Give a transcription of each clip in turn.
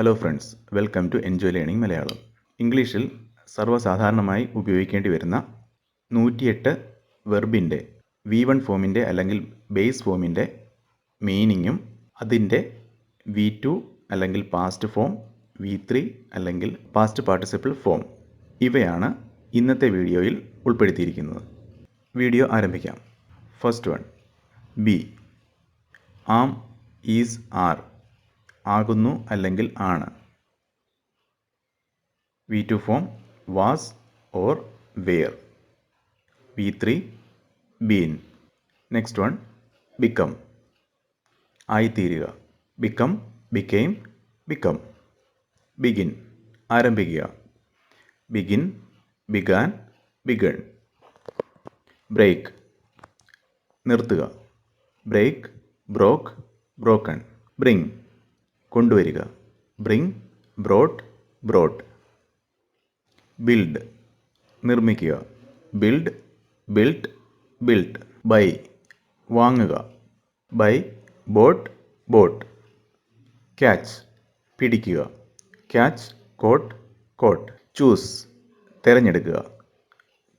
Hello friends welcome to enjoy learning Malayalam. ഇംഗ്ലീഷിൽ സർവസാധാരണമായി ഉപയോഗിക്കേണ്ടി വരുന്ന നൂറ്റിയെട്ട് വെർബിന്റെ വി വൺ ഫോമിന്റെ അല്ലെങ്കിൽ ബേസ് ഫോമിന്റെ മീനിങ്ങും അതിന്റെ വി ടു അല്ലെങ്കിൽ പാസ്റ്റ് ഫോം വി ത്രീ അല്ലെങ്കിൽ പാസ്റ്റ് പാർട്ടിസിപ്പിൾ ഫോം ഇവയാണ് ഇന്നത്തെ വീഡിയോയിൽ ഉൾപ്പെടുത്തിയിരിക്കുന്നത്. വീഡിയോ ആരംഭിക്കാം. First one be am is are ആകുന്നു അല്ലെങ്കിൽ ആണ്. V two form was or were V three been next one become ആയിത്തീരുക. Become became become begin ആരംഭിക്കുക. ബിഗിൻ ബിഗാൻ ബിഗൺ ബ്രേക്ക് നിർത്തുക. ബ്രേക്ക് ബ്രോക്ക് ബ്രോക്കൺ ബ്രിങ് കൊണ്ടുവരിക. Bring brought brought build നിർമ്മിക്കുക. Build built built buy വാങ്ങുക. Buy boat boat catch പിടിക്കുക. Catch caught caught choose തിരഞ്ഞെടുക്കുക.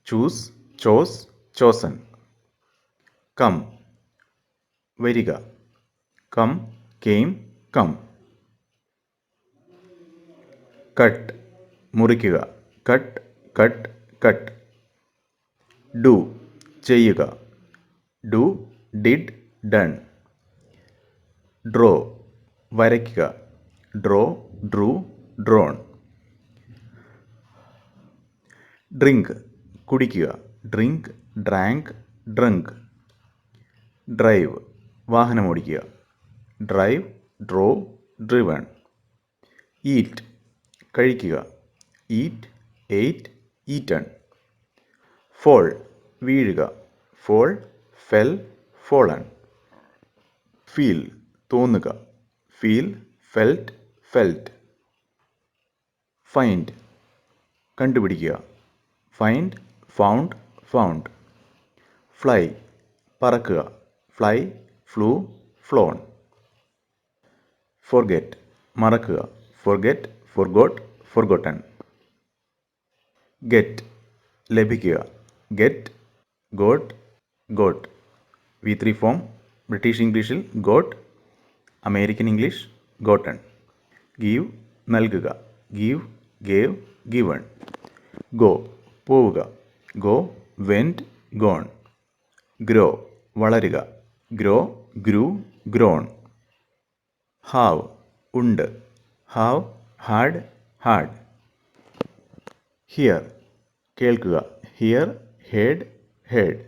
Choose chose chosen come വരിക. Come came come cut. മുറിക്കുക. Cut cut cut. Do. ചെയ്യുക. Do did done. Draw. വരയ്ക്കുക. Draw drew drawn. Drink. കുടിക്കുക. Drink drank drunk. Drive. വാഹനമോടിക്കുക. Drive drove driven. Eat. കഴിക്കുക. Eat ate eaten fall വീഴുക. Fall fell fallen feel തോന്നുക. Feel felt felt find കണ്ടുപിടിക്കുക. Find found found fly പറക്കുക. Fly flew flown forget മറക്കുക. Forget forgot forgotten get ലഭിക്കുക. Get got got V three form British ഇംഗ്ലീഷിൽ got American English gotten give നൽകുക. Give gave given go പോവുക. Go went gone grow വളരുക. Grow grew grown have ഉണ്ട്. Have had had here കേൾക്കുക hear heard heard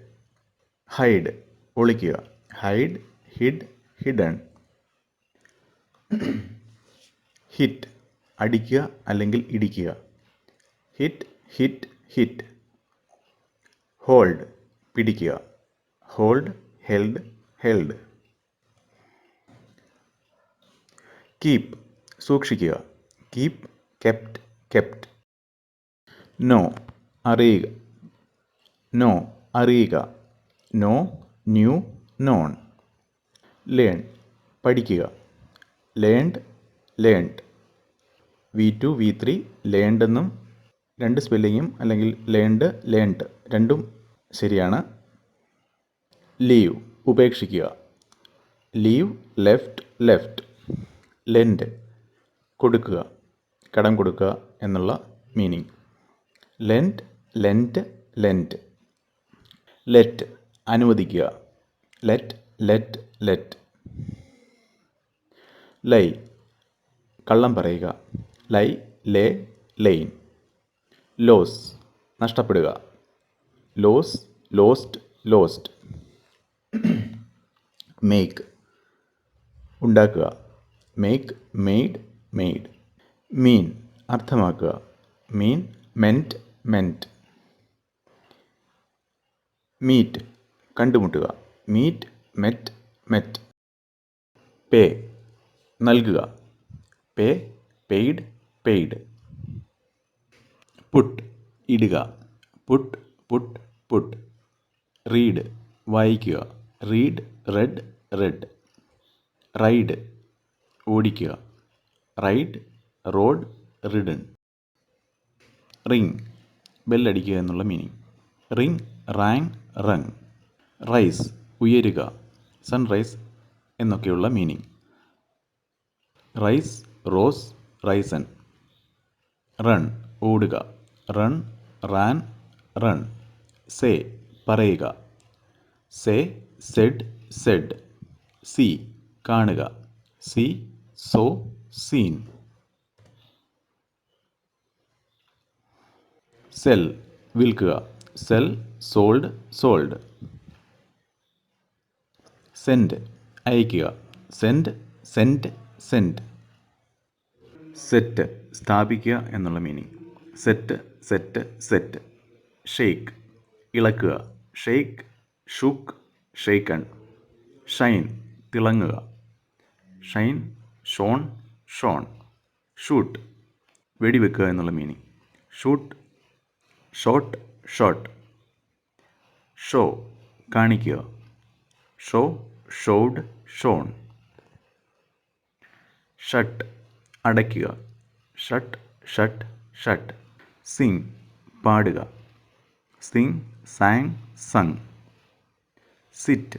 hide ഒളിക്കുക hide hid hidden hit അടിക്കുക അല്ലെങ്കിൽ ഇടിക്കുക ഹിറ്റ് ഹിറ്റ് ഹിറ്റ് ഹോൾഡ് പിടിക്കുക ഹോൾഡ് ഹെൽഡ് ഹെൽഡ് കീപ്പ് സൂക്ഷിക്കുക കീപ്പ് കെപ്റ്റ് കെപ്റ്റ്. നോ അറിയുക. നോ അറിയുക. Know knew known. ലേൺ പഠിക്കുക. Learned learned. V two V three learned എന്നും രണ്ട് സ്പെല്ലിങ്ങും അല്ലെങ്കിൽ ലേൺഡ് ലേൺഡ് രണ്ടും ശരിയാണ്. ലീവ് ഉപേക്ഷിക്കുക. Leave left left. ലെൻഡ് കൊടുക്കുക. കടം കൊടുക്കുക എന്നുള്ള meaning lend lent lent let അനുവദിക്കുക. ലെറ്റ് ലെറ്റ് ലെറ്റ് ലൈ കള്ളം പറയുക. ലൈ ലേ ലൈൻ ലോസ് നഷ്ടപ്പെടുക. ലോസ് ലോസ്റ്റ് ലോസ്റ്റ് മേക്ക് ഉണ്ടാക്കുക. Make made made mean. അർത്ഥമാക്കുക. Mean meant meant meet. കണ്ടുമുട്ടുക. Meet met met. പേ. നൽകുക. Pay paid paid. പുട്ട്. ഇടുക. Put put put. Read. വായിക്കുക. Read read read. Ride. ഓടിക്കുക. Ride rode ridden. Ring ബെല്ലടിക്കുക എന്നുള്ള meaning. Ring rang rung. Rise ഉയരുക sunrise എന്നൊക്കെയുള്ള meaning. Rise rose risen run ഓടുക. Run ran run. Say പറയുക. Say said said. C കാണുക. See saw seen. Cell വിൽക്കുക. Sell sold sold. Send അയക്കുക send send send set സ്ഥാപിക്കുക എന്നുള്ള meaning set set set. Shake ഇളക്കുക. Shake shook shaken shine തിളങ്ങുക. Shine shone shone. Shoot വെടിവെക്കുക എന്നുള്ള meaning shoot shot shot. Show കാണിക്കുക. Show showed shown. Shut അടയ്ക്കുക. Shut shut shut. Singh പാടുക. Sing sang sung sit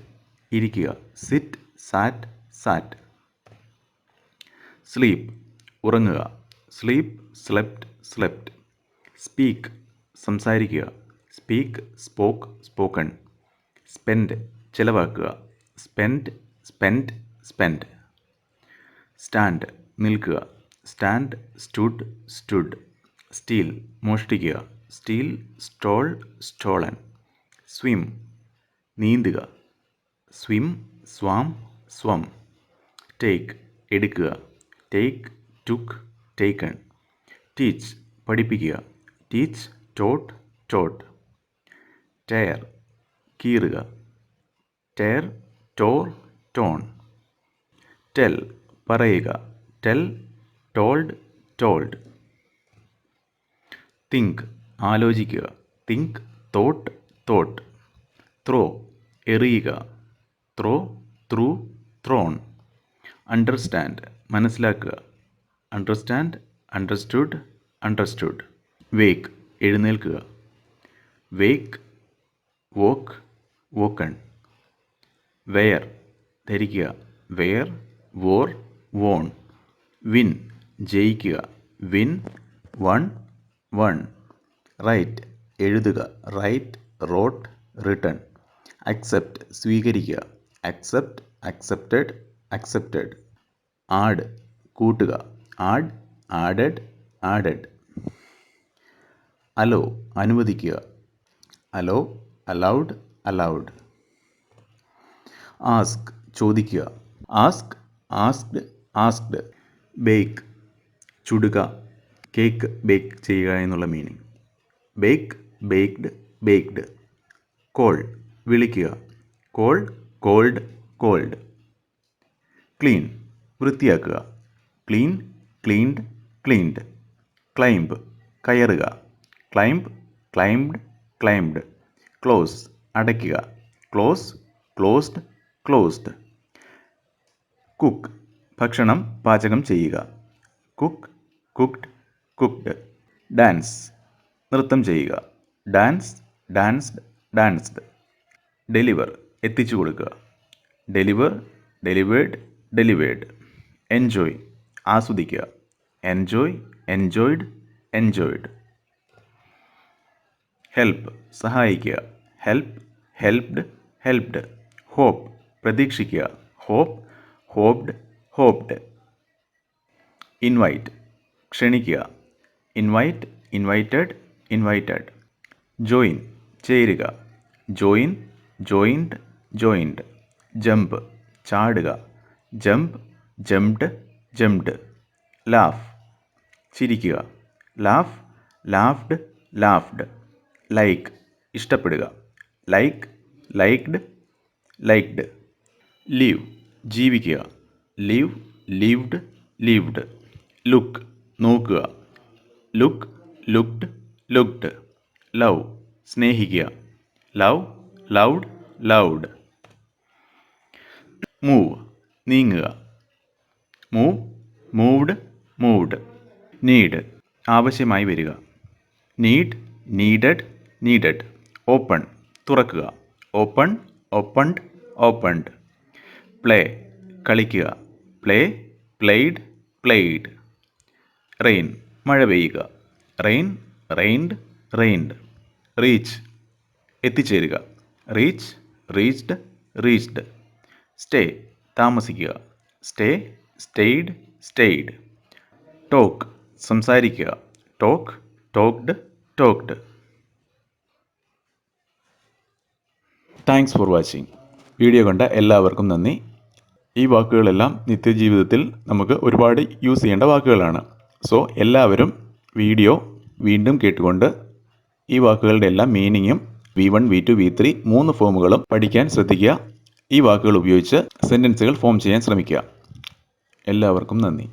ഇരിക്കുക. Sit sat sat. Sleep ഉറങ്ങുക. Sleep slept slept. Speak സംസാരിക്കുക. Speak spoke spoken spend ചിലവാക്കുക. Spend spend spend stand നിൽക്കുക. Stand stood stood steal മോഷ്ടിക്കുക. Steal stole stolen swim നീന്തുക. Swim swam swum take എടുക്കുക. Take took taken teach പഠിപ്പിക്കുക. Teach taught taught tear കീറുക. Tear tore torn. Tell പറയുക. Tell told told. Think ആലോചിക്കുക. Think thought thought. Throw എറിയുക. Throw threw thrown. Understand മനസ്സിലാക്കുക. Understand understood understood. Wake എഴുന്നേൽക്കുക. Wake woke woken wear ധരിക്കുക. Wear wore worn win ജയിക്കുക. Win won won write എഴുതുക. Write wrote written accept സ്വീകരിക്കുക. Accept accepted accepted add കൂട്ടുക. Add added added allow അനുവദിക്കുക. Allow allowed allowed. Ask ചോദിക്കുക. Ask asked asked. Bake ചുടുക. Cake bake ചെയ്യുക എന്നുള്ള meaning. Bake baked baked. Call വിളിക്കുക. Call called called. Clean വൃത്തിയാക്കുക. Clean cleaned cleaned. Climb കയറുക. Climb climbed climbed. Close അടയ്ക്കുക. Close closed closed. Cook ഭക്ഷണം പാചകം ചെയ്യുക. Cook cooked cooked. ഡാൻസ് നൃത്തം ചെയ്യുക. Dance danced danced. ഡെലിവർ എത്തിച്ചു കൊടുക്കുക. Deliver delivered delivered. എൻജോയ് ആസ്വദിക്കുക. Enjoy enjoyed enjoyed. ഹെൽപ്പ് സഹായിക്കുക ഹെൽപ്പ് ഹെൽപ്ഡ് ഹെൽപ്ഡ് ഹോപ്പ് പ്രതീക്ഷിക്കുക ഹോപ്പ് ഹോപ്ഡ് ഹോപ്ഡ് ഇൻവൈറ്റ് ക്ഷണിക്കുക ഇൻവൈറ്റ് ഇൻവൈറ്റഡ് ഇൻവൈറ്റഡ് ജോയിൻ ചേരുക ജോയിൻ ജോയിൻഡ് ജോയിൻഡ് ജമ്പ് ചാടുക ജമ്പ് ജംപ്ഡ് ജംപ്ഡ് ലാഫ് ചിരിക്കുക laugh laughed laughed like ഇഷ്ടപ്പെടുക. Like liked liked live ജീവിക്കുക. Live lived lived look നോക്കുക. Look looked looked love സ്നേഹിക്കുക. Love loved loved move നീങ്ങുക. Move moved moved need ആവശ്യമായി വരിക. Need needed needed open തുറക്കുക. Open opened opened play കളിക്കുക. Play played played rain മഴ പെയ്യുക. റെയിൻ റെയിൻഡ് റെയിൻഡ് റീച്ച് എത്തിച്ചേരുക. റീച്ച് റീച്ച്ഡ് റീച്ച്ഡ് സ്റ്റേ താമസിക്കുക. സ്റ്റേ സ്റ്റെയ്ഡ് സ്റ്റെയ്ഡ് ടോക്ക് സംസാരിക്കുക. Talk talked talked thanks for watching video കണ്ട എല്ലാവർക്കും നന്ദി. ഈ വാക്കുകളെല്ലാം നിത്യജീവിതത്തിൽ നമുക്ക് ഒരുപാട് യൂസ് ചെയ്യേണ്ട വാക്കുകളാണ്. സോ എല്ലാവരും വീഡിയോ വീണ്ടും കേട്ടുകൊണ്ട് ഈ വാക്കുകളുടെ എല്ലാം മീനിങ്ങും V one V two V three മൂന്ന് ഫോമുകളും പഠിക്കാൻ ശ്രദ്ധിക്കുക. ഈ വാക്കുകൾ ഉപയോഗിച്ച് സെന്റൻസുകൾ ഫോം ചെയ്യാൻ ശ്രമിക്കുക. എല്ലാവർക്കും നന്ദി.